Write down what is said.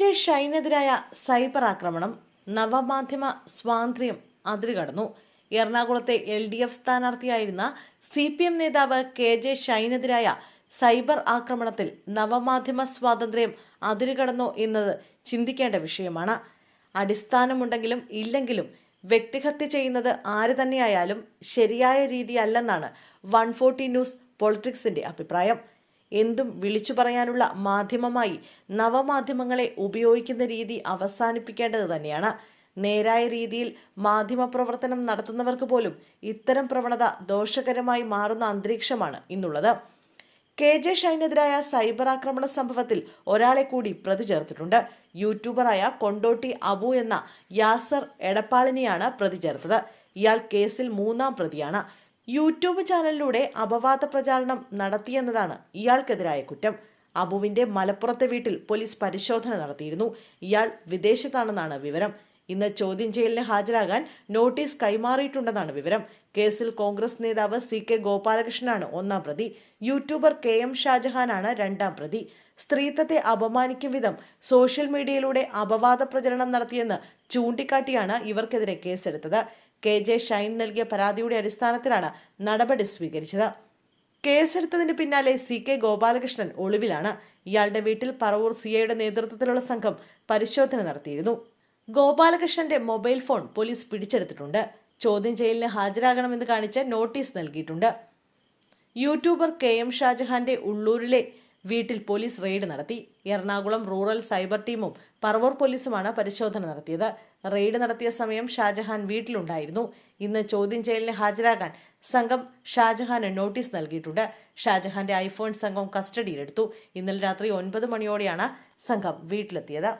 J ഷൈനെതിരായ cyber ആക്രമണം നവമാധ്യമ സ്വാതന്ത്ര്യം അതിരുകടന്നു. എറണാകുളത്തെ എൽ ഡി എഫ് സ്ഥാനാർത്ഥിയായിരുന്ന സി പി എം നേതാവ് കെ ജെ ഷൈനെതിരായ സൈബർ ആക്രമണത്തിൽ നവമാധ്യമ സ്വാതന്ത്ര്യം അതിരുകടന്നു എന്നത് ചിന്തിക്കേണ്ട വിഷയമാണ്. അടിസ്ഥാനമുണ്ടെങ്കിലും ഇല്ലെങ്കിലും വ്യക്തിഹത്യ ചെയ്യുന്നത് ആര് തന്നെയായാലും ശരിയായ രീതിയല്ലെന്നാണ് വൺ ഫോർട്ടി ന്യൂസ് പൊളിറ്റിക്സിന്റെ അഭിപ്രായം. എന്തും വിളിച്ചു പറയാനുള്ള മാധ്യമമായി നവമാധ്യമങ്ങളെ ഉപയോഗിക്കുന്ന രീതി അവസാനിപ്പിക്കേണ്ടത് തന്നെയാണ്. നേരായ രീതിയിൽ മാധ്യമപ്രവർത്തനം നടത്തുന്നവർക്ക് പോലും ഇത്തരം പ്രവണത ദോഷകരമായി മാറുന്ന അന്തരീക്ഷമാണ് ഇന്നുള്ളത്. കെ ജെ ഷൈനെതിരായ സൈബർ ആക്രമണ സംഭവത്തിൽ ഒരാളെ കൂടി പ്രതി ചേർത്തിട്ടുണ്ട്. യൂട്യൂബറായ കൊണ്ടോട്ടി അബു എന്ന യാസർ എടപ്പാളിനെയാണ് പ്രതി ചേർത്തത്. ഇയാൾ കേസിൽ മൂന്നാം പ്രതിയാണ്. യൂട്യൂബ് ചാനലിലൂടെ അപവാദ പ്രചാരണം നടത്തിയെന്നതാണ് ഇയാൾക്കെതിരായ കുറ്റം. അബുവിന്റെ മലപ്പുറത്തെ വീട്ടിൽ പോലീസ് പരിശോധന നടത്തിയിരുന്നു. ഇയാൾ വിദേശത്താണെന്നാണ് വിവരം. ഇന്ന് ചോദ്യം ചെയ്യലിന് ഹാജരാകാൻ നോട്ടീസ് കൈമാറിയിട്ടുണ്ടെന്നാണ് വിവരം. കേസിൽ കോൺഗ്രസ് നേതാവ് സി കെ ഗോപാലകൃഷ്ണനാണ് ഒന്നാം പ്രതി. യൂട്യൂബർ കെ എം ഷാജഹാനാണ് രണ്ടാം പ്രതി. സ്ത്രീത്വത്തെ അപമാനിക്കും വിധം സോഷ്യൽ മീഡിയയിലൂടെ അപവാദ പ്രചരണം നടത്തിയെന്ന് ചൂണ്ടിക്കാട്ടിയാണ് ഇവർക്കെതിരെ കേസെടുത്തത്. കെ ജെ ഷൈൻ നൽകിയ പരാതിയുടെ അടിസ്ഥാനത്തിലാണ് നടപടി സ്വീകരിച്ചത്. കേസെടുത്തതിന് പിന്നാലെ സി കെ ഗോപാലകൃഷ്ണൻ ഒളിവിലാണ്. ഇയാളുടെ വീട്ടിൽ പറവൂർ സിഐയുടെ നേതൃത്വത്തിലുള്ള സംഘം പരിശോധന നടത്തിയിരുന്നു. ഗോപാലകൃഷ്ണന്റെ മൊബൈൽ ഫോൺ പോലീസ് പിടിച്ചെടുത്തിട്ടുണ്ട്. ചോദ്യം ചെയ്യലിന് ഹാജരാകണമെന്ന് കാണിച്ച് നോട്ടീസ് നൽകിയിട്ടുണ്ട്. യൂട്യൂബർ കെ എം ഷാജഹാന്റെ ഉള്ളൂരിലെ വീട്ടിൽ പോലീസ് റെയ്ഡ് നടത്തി. എറണാകുളം റൂറൽ സൈബർ ടീമും പറവൂർ പോലീസുമാണ് പരിശോധന നടത്തിയത്. റെയ്ഡ് നടത്തിയ സമയം ഷാജഹാൻ വീട്ടിലുണ്ടായിരുന്നു. ഇന്ന് ചോദ്യം ചെയ്യലിന് ഹാജരാകാൻ സംഘം ഷാജഹാന് നോട്ടീസ് നൽകിയിട്ടുണ്ട്. ഷാജഹാന്റെ ഐഫോൺ സംഘം കസ്റ്റഡിയിലെടുത്തു. ഇന്നലെ രാത്രി ഒൻപത് മണിയോടെയാണ് സംഘം വീട്ടിലെത്തിയത്.